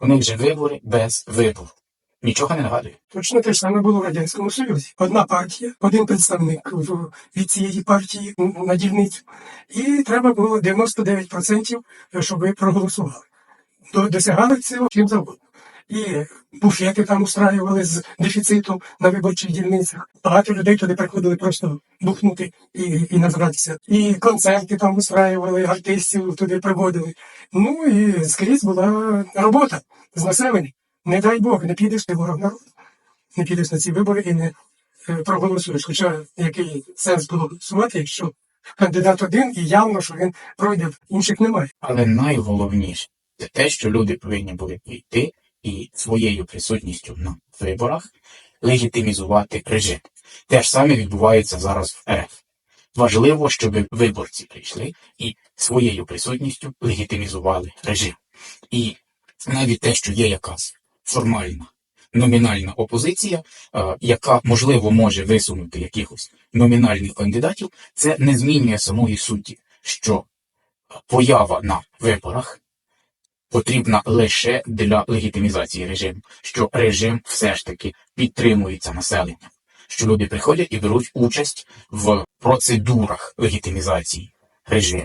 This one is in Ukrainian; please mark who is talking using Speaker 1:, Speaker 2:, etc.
Speaker 1: У них же вибори без вибору. Нічого не нагадує.
Speaker 2: Точно те ж саме було в Радянському Союзі. Одна партія, один представник від цієї партії на дільницю, і треба було 99%, щоб ви проголосували. Досягали цього чим завгодно. І буфети там устраювали з дефіцитом на виборчих дільницях. Багато людей туди приходили просто бухнути і, і назбиратися. І концерти там устраювали, артистів туди приводили. Ну і скрізь була робота з населенням. Не дай Бог, не підеш ти ворог народу. Не підеш на ці вибори і не е, проголосуєш. Хоча який сенс було голосувати, якщо кандидат один і явно, що він пройде, інших немає.
Speaker 1: Але найголовніше це те, що люди повинні були йти і своєю присутністю на виборах легітимізувати режим. Те ж саме відбувається зараз в РФ. Важливо, щоб виборці прийшли і своєю присутністю легітимізували режим. І навіть те, що є якась формальна номінальна опозиція, е, яка можливо може висунути якихось номінальних кандидатів, це не змінює самої суті, що поява на виборах потрібна лише для легітимізації режиму, що режим все ж таки підтримується населенням, що люди приходять і беруть участь в процедурах легітимізації режиму.